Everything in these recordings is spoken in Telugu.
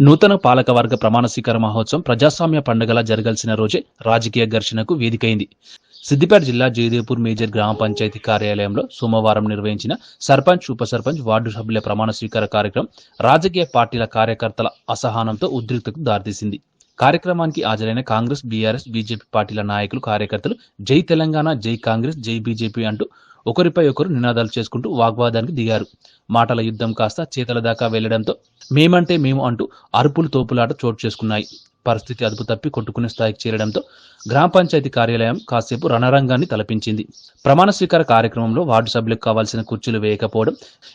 నూతన పాలకవర్గ ప్రమాణ స్వీకార మహోత్సవం ప్రజాస్వామ్య పండుగలా జరగాల్సిన రోజే రాజకీయ ఘర్షణకు వేదికైంది. సిద్దిపేట జిల్లా జయదేపూర్ మేజర్ గ్రామ పంచాయతీ కార్యాలయంలో సోమవారం నిర్వహించిన సర్పంచ్ ఉప సర్పంచ్ వార్డు సభ్యుల ప్రమాణ స్వీకార కార్యక్రమం రాజకీయ పార్టీల కార్యకర్తల అసహనంతో ఉద్రిక్తకు దారితీసింది. కార్యక్రమానికి హాజరైన కాంగ్రెస్ బీఆర్ఎస్ బీజేపీ పార్టీల నాయకులు కార్యకర్తలు జై తెలంగాణ జై కాంగ్రెస్ జై బీజేపీ అంటూ ఒకరిపై ఒకరు నినాదాలు చేసుకుంటూ వాగ్వాదానికి దిగారు. మాటల యుద్ధం కాస్త చేతల దాకా వెళ్ళడంతో మేమంటే మేము అంటూ అరుపులు తోపులాట చోటు చేసుకున్నాయి. పరిస్థితి అదుపు తప్పి కొట్టుకునే స్థాయికి చేరడంతో గ్రామ పంచాయతీ కార్యాలయం కాసేపు రణరంగాన్ని తలపించింది. ప్రమాణ స్వీకార కార్యక్రమంలో వార్డు సభ్యులకు కావాల్సిన కుర్చీలు వేయకపోవడం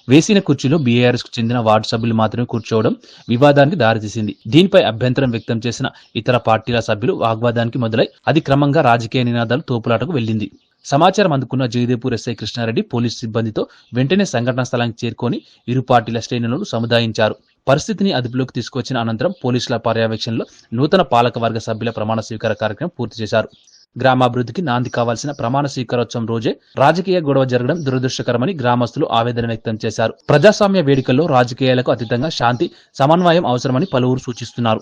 వేసిన కుర్చీలో బీఆర్ఎస్కు చెందిన వార్డు సభ్యులు మాత్రమే కూర్చోవడం వివాదానికి దారితీసింది. దీనిపై అభ్యంతరం వ్యక్తం చేసిన ఇతర పార్టీల సభ్యులు వాగ్వాదానికి మొదలై అది క్రమంగా రాజకీయ నినాదాలు తోపులాటకు వెళ్ళింది. సమాచారం అందుకున్న జయదేపూర్ ఎస్ఐ కృష్ణారెడ్డి పోలీసు సిబ్బందితో వెంటనే సంఘటనా స్థలానికి చేరుకొని ఇరు పార్టీల శ్రేణులను సముదాయించారు. పరిస్థితిని అదుపులోకి తీసుకొచ్చిన అనంతరం పోలీసుల పర్యవేక్షణలో నూతన పాలకవర్గ సభ్యుల ప్రమాణ స్వీకార కార్యక్రమం పూర్తి చేశారు. గ్రామాభివృద్ధికి నాంది కావాల్సిన ప్రమాణ స్వీకారోత్సవం రోజే రాజకీయ గొడవ జరగడం దురదృష్టకరమని గ్రామస్తులు ఆవేదన వ్యక్తం చేశారు. ప్రజాస్వామ్య వేడుకల్లో రాజకీయాలకు అతీతంగా శాంతి సమన్వయం అవసరమని పలువురు సూచిస్తున్నారు.